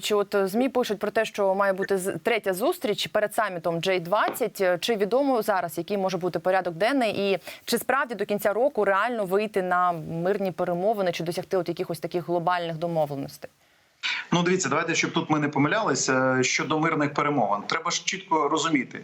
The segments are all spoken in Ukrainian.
Чи от е, змі пишуть про те, що має бути третя зустріч перед самітом J20. Чи відомо зараз, який може бути порядок денний, і чи справді до кінця року реально вийти на мирні перемовини, чи досягти от якихось таких глобальних домовленостей? Ну, дивіться, давайте, щоб тут ми не помилялися щодо мирних перемовин. Треба ж чітко розуміти.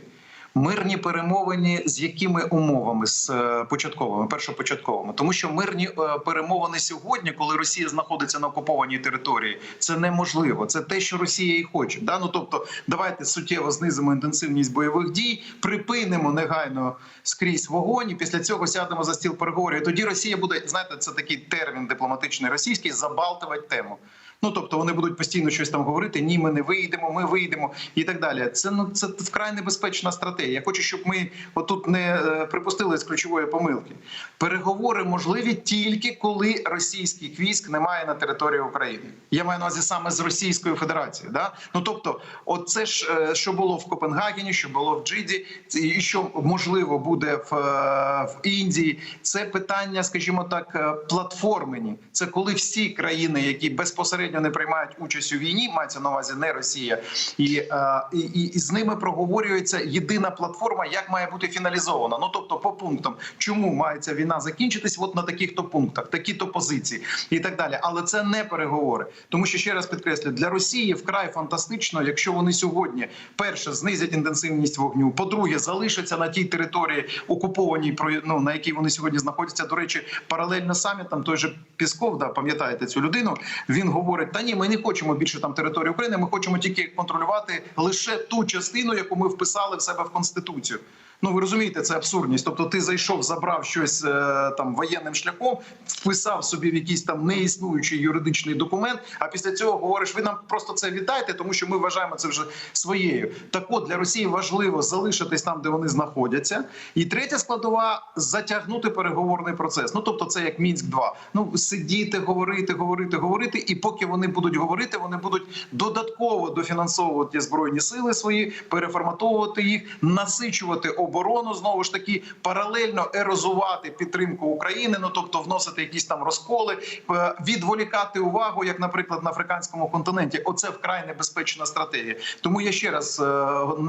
Мирні перемовини з якими умовами з е, початковими, першопочатковими, тому що мирні е, перемовини сьогодні, коли Росія знаходиться на окупованій території, це неможливо. Це те, що Росія і хоче. Да? Ну тобто, давайте суттєво знизимо інтенсивність бойових дій, припинимо негайно скрізь вогонь. і Після цього сядемо за стіл переговорів. І Тоді Росія буде знаєте, це такий термін дипломатичний російський забалтувати тему. Ну тобто вони будуть постійно щось там говорити. Ні, ми не вийдемо, ми вийдемо і так далі. Це ну це вкрай небезпечна стратегія. Я хочу, щоб ми отут не е, припустили з ключової помилки. Переговори можливі тільки коли російських військ немає на території України. Я маю на увазі саме з Російською Федерацією. Да? Ну тобто, оце ж е, що було в Копенгагені, що було в Джиді, і що можливо буде в, е, в Індії. Це питання, скажімо так, платформені. Це коли всі країни, які безпосередньо не приймають участь у війні, мається на увазі не Росія, і, е, і, і, і з ними проговорюється єдина платформа, як має бути фіналізована. Ну тобто, по пунктам, чому має ця війна закінчитись, от на таких то пунктах, такі то позиції і так далі. Але це не переговори, тому що ще раз підкреслю, для Росії вкрай фантастично, якщо вони сьогодні перше знизять інтенсивність вогню, по-друге, залишаться на тій території окупованій, ну на якій вони сьогодні знаходяться. До речі, паралельно самітам той же Пісков, да пам'ятаєте цю людину. Він говорить: та ні, ми не хочемо більше там території України. Ми хочемо тільки контролювати лише ту частину, яку ми вписали в себе в конституцію. Ну ви розумієте, це абсурдність. Тобто, ти зайшов, забрав щось е, там воєнним шляхом, вписав собі в якийсь там неіснуючий юридичний документ. А після цього говориш, ви нам просто це віддайте, тому що ми вважаємо це вже своєю. Так от для Росії важливо залишитись там, де вони знаходяться. І третя складова затягнути переговорний процес. Ну тобто, це як мінськ 2 Ну сидіти, говорити, говорити, говорити. І поки вони будуть говорити, вони будуть додатково дофінансовувати збройні сили свої, переформатовувати їх, насичувати оборону знову ж таки паралельно ерозувати підтримку України. Ну тобто вносити якісь там розколи, е, відволікати увагу, як, наприклад, на африканському континенті. Оце вкрай небезпечна стратегія. Тому я ще раз е,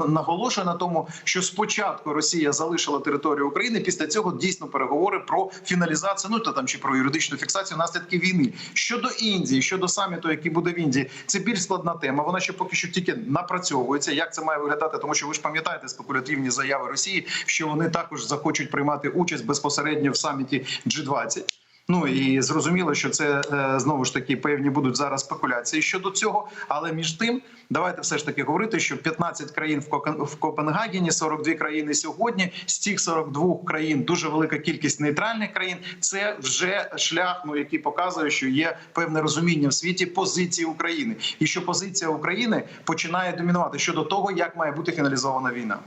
наголошую на тому, що спочатку Росія залишила територію України. Після цього дійсно переговори про фіналізацію, ну та там чи про юридичну фіксацію наслідків війни щодо Індії, щодо саміту, який буде в Індії, це більш складна тема. Вона ще поки що тільки напрацьовується. Як це має виглядати? Тому що ви ж пам'ятаєте спекулятивні заяви Росії, що вони також захочуть приймати участь безпосередньо в саміті G20. Ну і зрозуміло, що це е, знову ж таки певні будуть зараз спекуляції щодо цього. Але між тим, давайте все ж таки говорити, що 15 країн в Копенгагені, 42 країни сьогодні. З цих 42 країн дуже велика кількість нейтральних країн. Це вже шлях, ну який показує, що є певне розуміння в світі позиції України, і що позиція України починає домінувати щодо того, як має бути фіналізована війна.